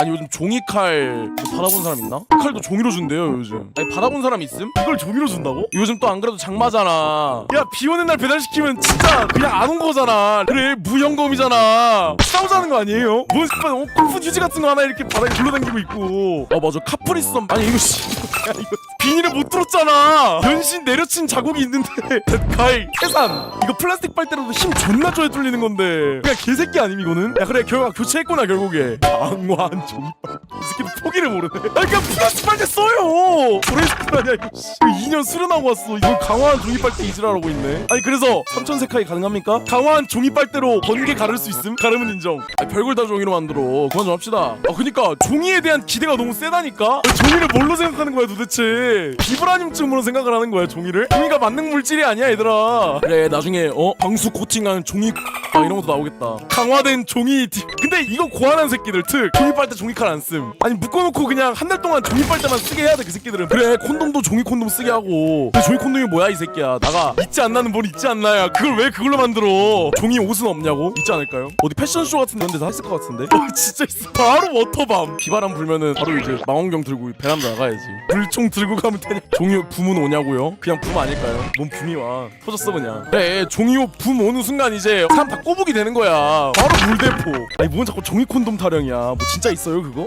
아니 요즘 종이칼 뭐 받아본 사람 있나? 칼도 종이로 준대요 요즘 아니 받아본 사람 있음? 이걸 종이로 준다고? 요즘 또 안 그래도 장마잖아 야 비 오는 날 배달시키면 진짜 그냥 안 온 거잖아 그래 무연검이잖아 싸우자는 거 아니에요? 뭔 씨발 어, 골프 휴지 같은 거 하나 이렇게 바닥에 굴러다니고 있고 아 맞아 카프리썸 아니 이거 씨 비닐을 못 뚫었잖아. 변신 내려친 자국이 있는데. 가이 해산 이거 플라스틱 빨대로도 힘 존나 쪼여 뚫리는 건데. 그냥 개새끼 아님 이거는? 야 그래 결국 교체했구나 결국에. 이 새끼도 포기를 모르네. 아 그냥 플라스틱 빨대 써요. 아니야 이거. 씨 2년 수련하고 왔어? 이거 강화한 종이 빨대 이지랄하고 있네. 아니 그래서 삼천세카이 가능합니까? 강화한 종이 빨대로 번개 가를 수 있음? 가르면 인정. 아 별걸 다 종이로 만들어. 그만 좀 합시다. 아 그니까 종이에 대한 기대가 너무 세다니까? 종이를 뭘로 생각하는 거야 도대체? 비브라늄쯤으로 생각을 하는 거야 종이를? 종이가 만능 물질이 아니야 얘들아. 그래 나중에 어? 방수 코팅한 종이 아 이런 것도 나오겠다. 강화된 종이 디- 근데 이거 고안한 새끼들 특 종이 빨대 종이칼 안 씀 아니 묶어놓고 그냥 한 달 동안 종이 빨대만 쓰게 해야 돼 그 새끼들은. 그래 콘돔도 종이 콘돔 쓰게 하고. 근데 종이 콘돔이 뭐야 이 새끼야? 나가 있지 않나는 뭘 있지 않나야. 그걸 왜 그걸로 만들어? 종이 옷은 없냐고? 있지 않을까요? 어디 패션쇼 같은 데서 했을 것 같은데? 어 진짜 있어. 바로 워터밤. 비바람 불면은 바로 이제 망원경 들고 베란다 나가야지. 불총 들고 가면 되냐? 종이옷 붐은 오냐고요? 그냥 붐 아닐까요? 뭔 붐이 와. 터졌어 그냥. 그래 종이 옷 붐 오는 순간 이제 사람 다 꼬북이 되는 거야. 바로 물대포. 아니 뭔 자꾸 종이 콘돔 타령이야. 뭐 진짜 있어요 그거?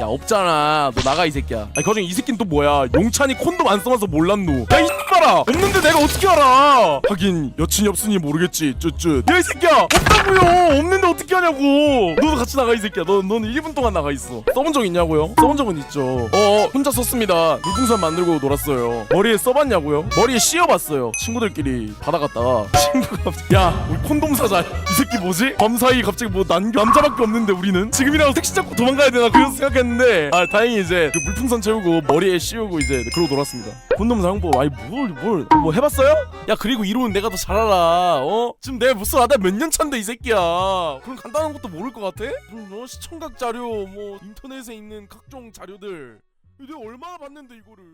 야 없잖아. 너 나가 이 새끼야. 아니 그중에 이 새끼는 또 뭐야? 용찬이 콘돔 안 써놔서 몰랐노. 야이 새끼라 없는데 내가 어떻게 알아? 하긴 여친이 없으니 모르겠지. 쯧쯧. 야이 새끼야! 없다고요! 없는데 어떻게 하냐고! 너도 같이 나가 이 새끼야 너, 너는 1분 동안 나가 있어 써본 적 있냐고요? 써본 적은 있죠 어 혼자 썼습니다 물풍선 만들고 놀았어요 머리에 써봤냐고요? 머리에 씌워봤어요 친구들끼리 바다 갔다가 친구가 야 우리 콘돔 사자 이 새끼 뭐지? 밤 사이 갑자기 뭐 남, 남자밖에 없는데 우리는 지금이라도 택시 잡고 도망가야 되나 그래서 생각했는데 아 다행히 이제 그 물풍선 채우고 머리에 씌우고 이제 그러고 놀았습니다 콘돔 사용법 아니 뭘 뭘 뭐 해봤어요? 야 그리고 이론은 내가 더 잘 알아 어? 지금 내가 무슨 아다 몇 년 차인데 이 새끼야 그런 간단한 것도 모를 것 같아? 무슨 뭐 시청각 자료 뭐 인터넷에 있는 각종 자료들. 내가 얼마나 봤는데 이거를